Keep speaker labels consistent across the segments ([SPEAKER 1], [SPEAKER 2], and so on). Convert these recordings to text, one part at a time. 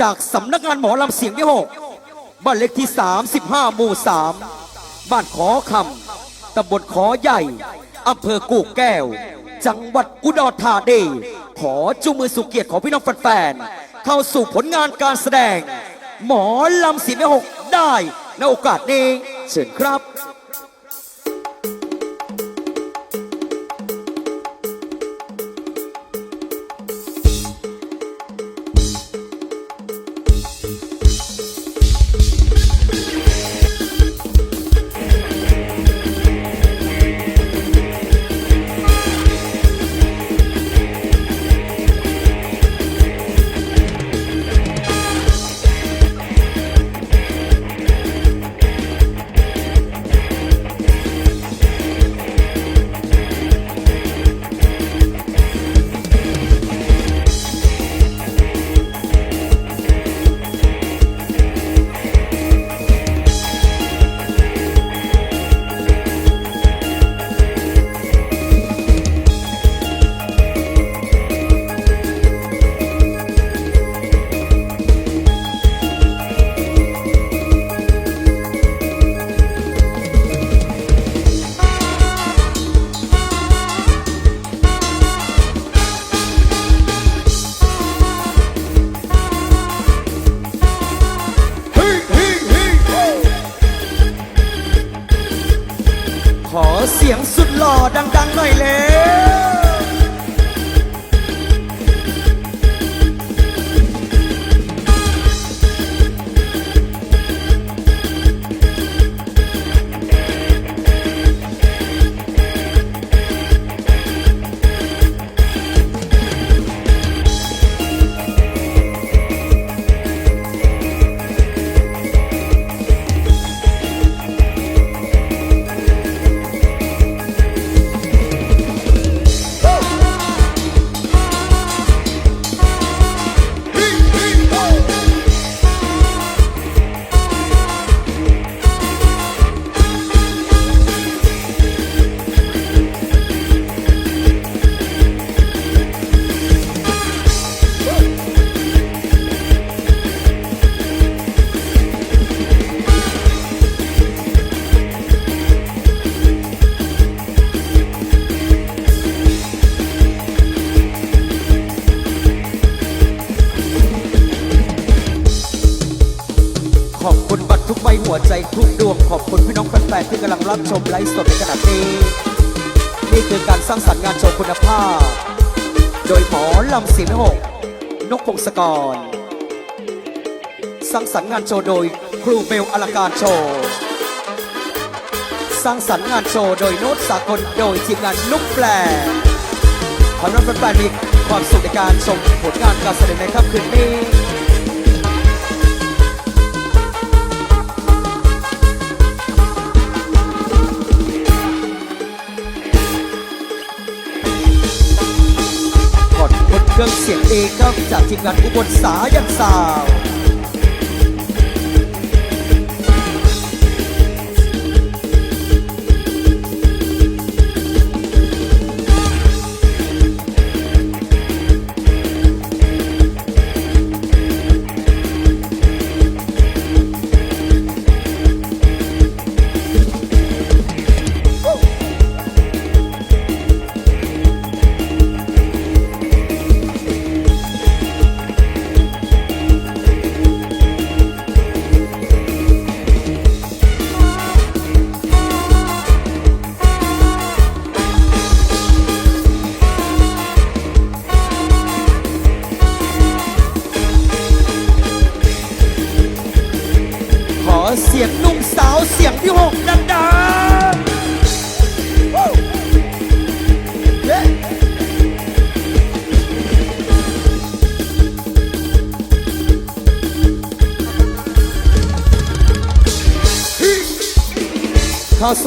[SPEAKER 1] จากสำนักงานหมอลำเสียงที่หกบ้านเลขที่ 35 หมู่ 3 บ้านขอคำตำบลขอใหญ่อำเภอกูกแก้ว จังหวัดอุดรธานีขอจุงมือสุเกียรติของพี่น้องแฟนๆเข้าสู่ผลงานการแสดง หมอลำเสียงที่หกได้ในโอกาสนี้เชิญครับ สียงสุดหล่อดัง ๆ หน่อยเลย วใจทุกดวงขอบคุณพี่น้องแฟนๆที่กำลังรับชมไลฟ์สดในขณะนี้ นี่คือการสร้างสรรค์งานโชว์คุณภาพ โดยหมอลำเสียงหกนกพงศกร สร้างสรรค์งานโชว์โดยครูเบลอลังการโชว์ สร้างสรรค์งานโชว์โดยโน้ตสากลโดยทีมงานนุกแปลขอรับแฟนๆมีความสุขในการชมผลงานการแสดงในค่ำคืนนี้ เครื่องเสียงเอกครับจากทีมงานอุบลสายันสาว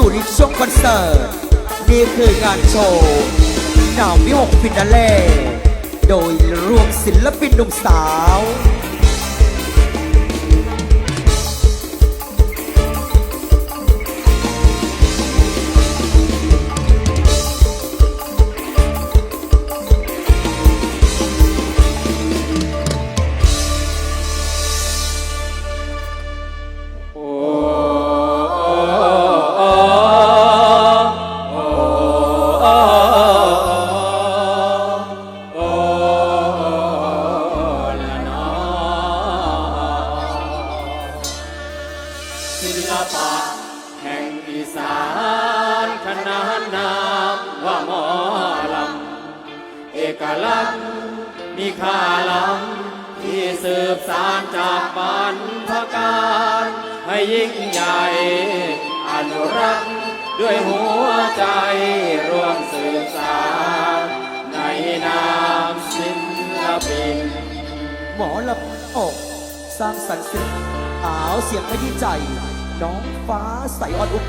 [SPEAKER 1] สู่ในช่วงคอนเสิร์ต นี่คืองานโชว์หนาววิหกฟินาเล่ โดยรวมศิลปินหนุ่มสาว
[SPEAKER 2] กลักษณ์มีค่าล้ำที่สืบสานจากบรรพการให้ยิ่งใหญ่อนุรักษ์ด้วยหัวใจร่วมสืบสานในนามศิลปิน
[SPEAKER 1] หมอลำอกสร้างสรรค์เสียงอาวเสียงไม่ที่ใจ น้องฟ้าใสอ่อนอุก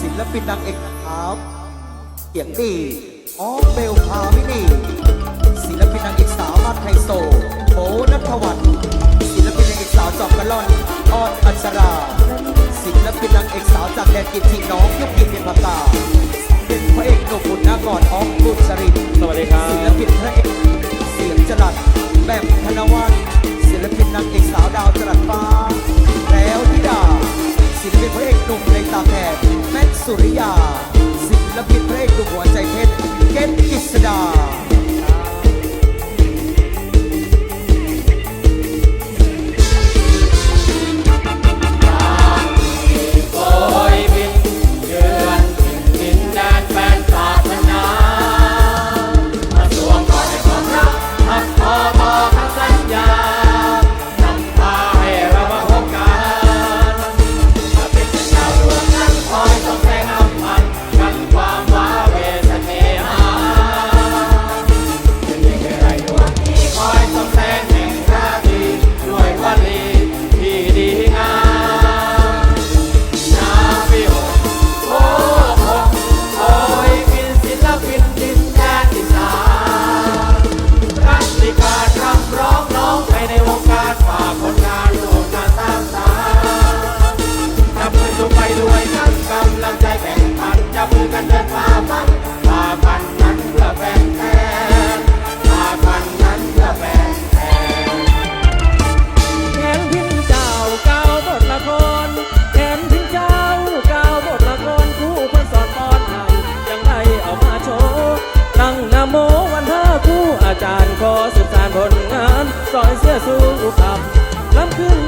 [SPEAKER 1] ศิลปินนางเอกครับเอียงดี ออเบลพาวินีศิลปินนางเอกสาวออดไทโซโบนัทวัฒนศิลปินนางเอกสาวจอมกะลอนออดอัชรศิลปินนางเอกสาวจากแดนกิจที่น้องยุกิจเป็นพตาเป็นเอกหนุ่มหุ่นหน้ากอดออฟบุญสร
[SPEAKER 2] สวัสดีครับ
[SPEAKER 1] ศิลปินพระเอกสียงจรัสแบบธนวัฒศิลปินนางเอกสาวดาวจรัสฟ้าแล้วธิดาศิลปินพระเอกหนุ่มในตาแผ่แม็กสุริยาศิลปินเอกหนุ่มหัวใจเพชร
[SPEAKER 2] ኬፕ ይስዳ สู้กับลำ
[SPEAKER 3] คืน